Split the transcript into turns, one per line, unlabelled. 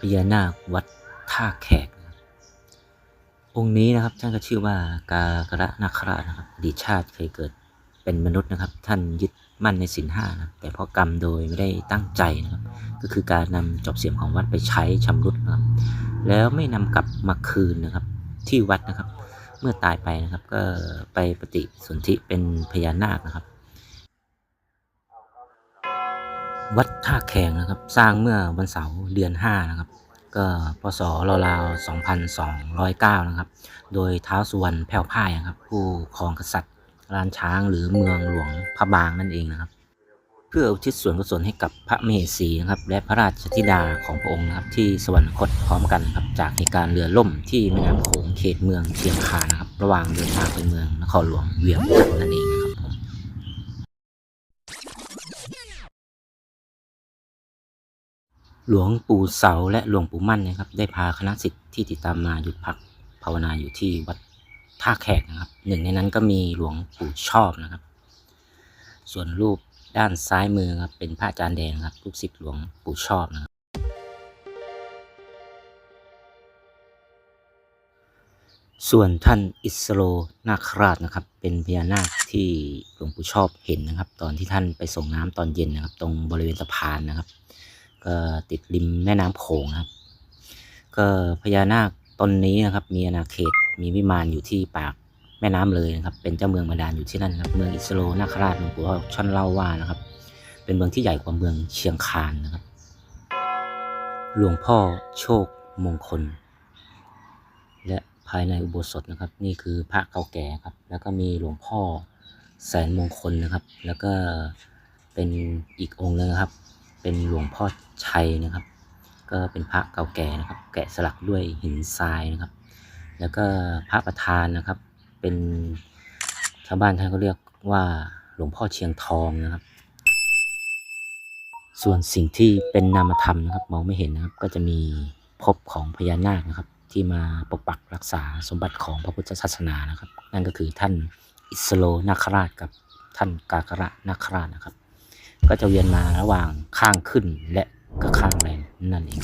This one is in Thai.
พญานาควัดท่าแขก องค์นี้นะครับท่านก็ชื่อว่ากากระนาคราชนะครับอดีตชาติเคยเกิดเป็นมนุษย์นะครับ ท่านยึดมั่นในศีลห้านะแต่เพราะกรรมโดยไม่ได้ตั้งใจนะครับ ก็คือการนำจอบเสียมของวัดไปใช้ชำรุดนะครับ แล้วไม่นำกลับมาคืนนะครับ ที่วัดนะครับ เมื่อตายไปนะครับ ก็ไปปฏิสนธิเป็นพญานาคนะครับ วัดท่าแขงนะครับ สร้างเมื่อวันเสาร์เดือน 5 นะครับ ก็พศราวๆ2,209 นะครับ โดยท้าวสุวรรณแผ่วพ่ายนะครับ ผู้ครองกษัตริย์ลานช้างหรือเมืองหลวงพระบางนั่นเองนะครับ เพื่ออุทิศส่วนกุศลให้กับพระมเหสีนะครับ และพระราชธิดาของพระองค์นะครับ ที่สวรรคตพร้อมกันครับจากเหตุการณ์เรือล่มที่แม่น้ำโขงเขตเมืองเชียงคานนะครับ ระหว่างเดินทางไปเมืองนครหลวงเวียงจันทร์นั่นเองนะครับ หลวงปู่เสาและหลวงปู่มั่นนะครับ ได้พาคณะสิทธิ์ที่ติดตามมาหยุดพักภาวนาอยู่ที่วัดท่าแขกนะครับ หนึ่งในนั้นก็มีหลวงปู่ชอบนะครับ ส่วนรูปด้านซ้ายมือครับเป็นพระอาจารย์แดงครับลูกศิษย์หลวงปู่ชอบนะครับ ส่วนท่านอิสโลนาคราชนะครับ เป็นพญานาคที่หลวงปู่ชอบเห็นนะครับ ตอนที่ท่านไปส่งน้ำตอนเย็นนะครับ ตรงบริเวณสะพานนะครับ ก็ติดริมแม่น้ำโขงครับ ก็พญานาคตนนี้นะครับ มีอาณาเขตมีวิมานอยู่ที่ปากแม่น้ำเลยนะครับ เป็นเจ้าเมืองบาดาลอยู่ที่นั่นนะครับ เมืองอิสโลนาคราชหลวงปู่ช่อนเล่าว่านะครับ เป็นเมืองที่ใหญ่กว่าเมืองเชียงคานนะครับ หลวงพ่อโชคมงคล และภายในอุโบสถนะครับ นี่คือพระเก่าแก่ครับ แล้วก็มีหลวงพ่อแสนมงคลนะครับ แล้วก็เป็นอีกองค์หนึงครับ เป็นหลวงพ่อชัยนะครับ ก็เป็นพระเก่าแก่นะครับ แกะสลักด้วยหินทรายนะครับ แล้วก็พระประธานนะครับ เป็นชาวบ้านท่านก็เรียกว่าหลวงพ่อเชียงทองนะครับ ส่วนสิ่งที่เป็นนามธรรมนะครับมองไม่เห็นนะครับ ก็จะมีภพของพญานาคนะครับ ที่มาปกปักรักษาสมบัติของพระพุทธศาสนานะครับ นั่นก็คือท่านอิสโลนาคราชกับท่านกากระนาคราชนะครับ ก็จะเวียนมาระหว่างข้างขึ้นและก็ข้างแรงนั่นเอง